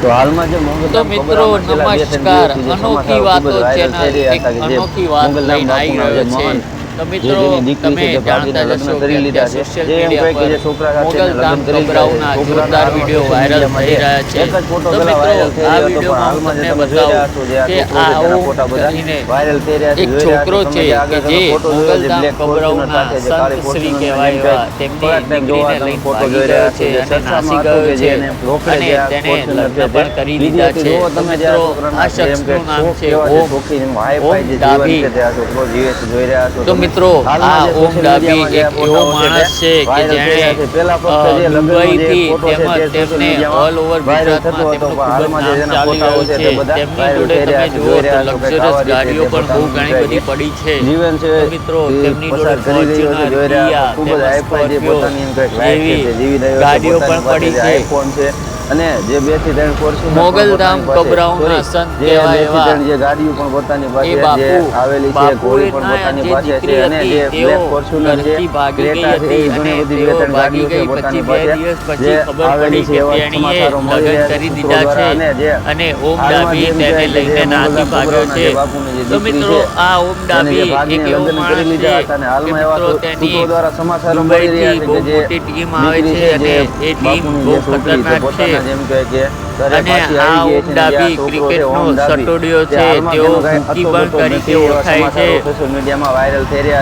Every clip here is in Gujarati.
તો હાલમાં જે તો મિત્રો નમસ્કાર. અનોખી વાતો ચેનલ એક અનોખી વાત લઈને આવી રહ્યો છે. તો મિત્રો તમે જાણતા જશો કે સોશિયલ મીડિયા પર જોરદાર વીડિયો વાયરલ થઈ રહ્યા છે તો મિત્રો આ વિડીયોમાં હું તમને બતાવું કે છોકરો આ છે, તેના ઓમ ફોટા બધા કરીને viral થઈ રહ્યા છે. એક છોકરો છે તમે જે આગળ કે જે તમે photo જોયો, જે મોગલધામ black Fortuner કબરાઉના સાથે જે કાળી સંત શ્રી કહેવાય એવા તેમની થોડાક time જોવા દીકરીને લઈને ભાગી ગયો છે અને નાસી ગયો છે અને તેને લગ્ન પણ કરી દીધા છે તો તમે જે આ મિત્રો આ શખ્સનું નામ છે ઓમ શોખીન એમ high-fi જે ઓમ ડાભી. છે તે મિત્રો આ ઓમ જે એક એવો માણસ છે કે. જેણે મુંબઈથી તેમજ તેમને ઓલ ઓવર ગુજરાતમાં તેમનું ખૂબ જ નામ ચાલી રહ્યું છે તેમની જોડે તમે જુઓ તો લક્ઝરિયસ ગાડીઓ પણ બહુ ઘણી બધી પડી છે મિત્રો તેમની જોડે ફોર્ચ્યુનર જ તેમજ તે જેવી. ગાડીઓ પણ પડી છે. છે અને જે બેથી ત્રણ પણ મોગલધામ કબરાઉના સંત એવા ત્રણ જે ગાડીઓ પણ પોતાની પાસે જે આવેલી છે ઘોડી પણ પોતાની પાસે છે અને જે બ્લેક Fortuner છે Creta છે એ ઘણી બધી બે ત્રણ ગાડીઓ છે પોતાની પાસે જે આવેલી છે એવા સમાચારો મળી છે કરી દીધા દ્વારા અને જે અને ઓમ ડાબી તેને લઈને નાસી ભાગ્યો છે. તો મિત્રો આ ઓમ ડાબી એક એવો માણસ છે અને હાલમાં એવા સૂત્રો દ્વારા સમાચારો મળી રહ્યા છે કે જે ટીમ આવે છે છે અને એ ટીમ બહુ છે ખતરનાક છે જેમ કહે કે અને આ ડાબી ક્રિકેટનો સટોડિયો છે તેઓ બત્તો તરીકે ઓળખાય છે.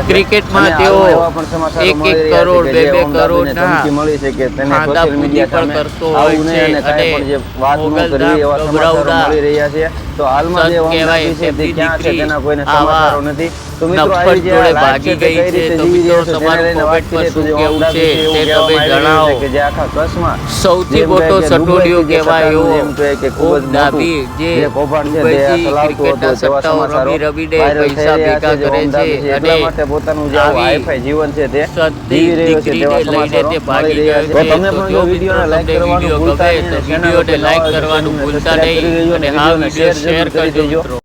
ક્રિકેટમાં તેઓ એક એક કરોડ, બે બે કરોડના મળી છે તેને ખાધા media પણ કરતો હોય છે અને મોગલધામ ગભરાવડા મળી રહ્યા છે તો હાલમાં જે કહેવાય છે તે તેના કોઈને સમાચારો નથી તો મિત્રો જે આ જોડે ભાગી ગઈ છે. તો મિત્રો તમારું પર શું ડાબી છે તે તમે જણાવો. કે જે આખા સૌથી મોટો સટોડિયો કહેવાય એવો જેમ કહે કે ખૂબ જ મોટું જે કૌભાંડ છે તે ચલાવતો હતો તેવા સમાચારો viral થઈ પૈસા રહ્યા ભેગા છે જે કરે છે એટલા માટે પોતાનું જે હાઈફાઈ જીવન છે તે જીવી રહ્યો છે તેવા સમાચારો મળી ભાગી રહ્યા છે. તો તમે પણ જો વિડીયોને લાઈક કરવાનું ભૂલતા નહીં વિડીયોને લાઈક કરવાનું ભૂલતા નહીં અને હા વીડિયો શેર કરી દેજો.